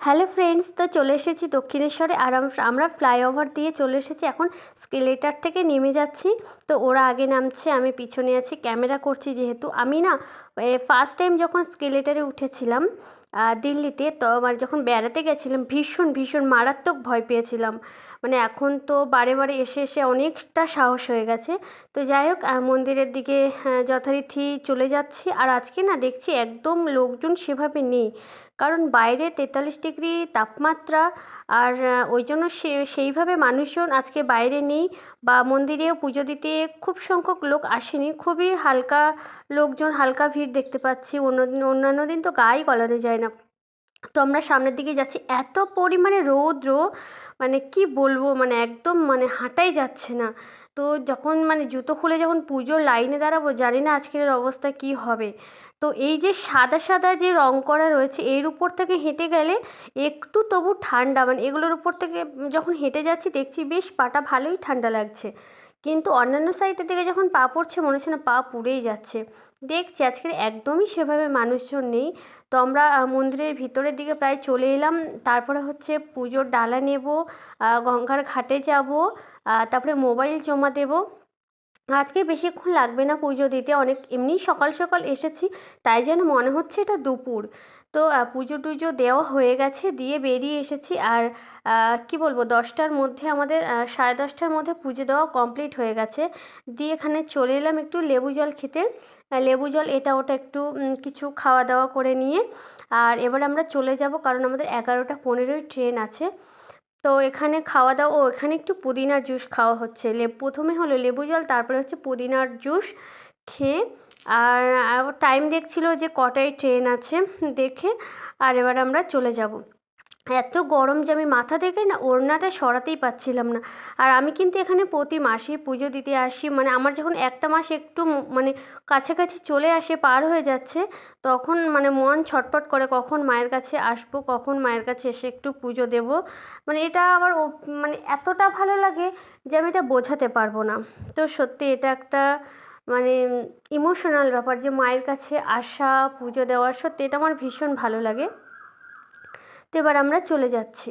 Hello friends তো চলে এসেছি দক্ষিণেশ্বরে আর আমরা ফ্লাইওভার দিয়ে চলে এসেছি। এখন স্কেলেটার থেকে নেমে যাচ্ছি। তো ওরা আগে নামছে, আমি পিছনে আছি ক্যামেরা করছি যেহেতু। আমি না ফার্স্ট টাইম যখন স্কেলেটারে উঠেছিলাম দিল্লিতে তো আমার যখন বেড়াতে গেছিলাম, ভীষণ ভীষণ মারাত্মক ভয় পেয়েছিলাম। মানে এখন তো বারে বারে এসে এসে অনেকটা সাহস হয়ে গেছে। তো যাই হোক মন্দিরের দিকে যথারীতি চলে যাচ্ছি। আর আজকে না দেখছি একদম লোকজন সেভাবে নেই। কারণ বাইরে তেতাল্লিশ ডিগ্রি তাপমাত্রা আর ওই জন্য সে, সেইভাবে মানুষজন আজকে বাইরে নেই বা মন্দিরেও পুজো দিতে খুব সংখ্যক লোক আসেনি। খুবই হালকা লোকজন, হালকা ভিড় দেখতে পাচ্ছি। অন্য, অন্যান্য দিন তো গায়ে গলানো যায় না। তো আমরা সামনের দিকে যাচ্ছি। এত পরিমাণে রৌদ্র মানে কি বলব মানে একদম মানে হাঁটাই যাচ্ছে না। তো যখন মানে জুতো খুলে যখন পুজোর লাইনে দাঁড়াবো, জানি না আজকের অবস্থা কি হবে। তো এই যে সাদা সাদা যে রং করা রয়েছে, এর উপর থেকে হেঁটে গেলে একটু তবু ঠান্ডা মানে এগুলোর উপর থেকে যখন হেঁটে যাচ্ছি, দেখছি বেশ পাটা ভালোই ঠান্ডা লাগছে। কিন্তু অন্যান্য সাইডের দিকে যখন পা পড়ছে, মনে হচ্ছে না পা পুড়েই যাচ্ছে। দেখছি আজকের একদমই সেভাবে মানুষজন নেই। তো আমরা মন্দিরের ভিতরের দিকে প্রায় চলে এলাম। তারপরে হচ্ছে পুজোর ডালা নেব গঙ্গার ঘাটে যাব তারপরে মোবাইল জমা দেব। আজকে বেশিক্ষণ লাগবে না পুজো দিতে, অনেক এমনি সকাল সকাল এসেছি, তাই যেন মনে হচ্ছে এটা দুপুর। তো পুজো টুজো দেওয়া হয়ে গেছে, দিয়ে বেরিয়ে এসেছি আর কি বলব, দশটার মধ্যে আমাদের সাড়ে দশটার মধ্যে পুজো দেওয়া কমপ্লিট হয়ে গেছে। দিয়ে এখানে চলে এলাম একটু লেবু জল খেতে। লেবু জল, এটা ওটা একটু কিছু খাওয়া দাওয়া করে নিয়ে। আর এবার আমরা চলে যাব, কারণ আমাদের এগারোটা পনেরোই ট্রেন আছে। তো এখানে খাওয়া দাওয়া, ও এখানে একটু পুদিনার জুস খাওয়া হচ্ছে। প্রথমে হলো লেবু জল, তারপরে হচ্ছে পুদিনার জুস খেয়ে, আর টাইম দেখছিল যে কটায় ট্রেন আছে, দেখে, আর এবার আমরা চলে যাব। এত গরম যে আমি মাথা থেকে না ওড়নাটা সরাতেই পাচ্ছিলাম না। আর আমি কিন্তু এখানে প্রতি মাসেই পুজো দিতে আসি মানে আমার যখন একটা মাস একটু মানে কাছাকাছি চলে আসে, পার হয়ে যাচ্ছে, তখন মানে মন ছটফট করে কখন মায়ের কাছে আসব, কখন মায়ের কাছে এসে একটু পুজো দেব। মানে এটা আমার মানে এতটা ভালো লাগে যে আমি এটা বোঝাতে পারব না। তো সত্যি এটা একটা মানে ইমোশনাল ব্যাপার যে মায়ের কাছে আসা, পুজো দেওয়া, সত্যি এটা আমার ভীষণ ভালো লাগে। তো এবার আমরা চলে যাচ্ছি।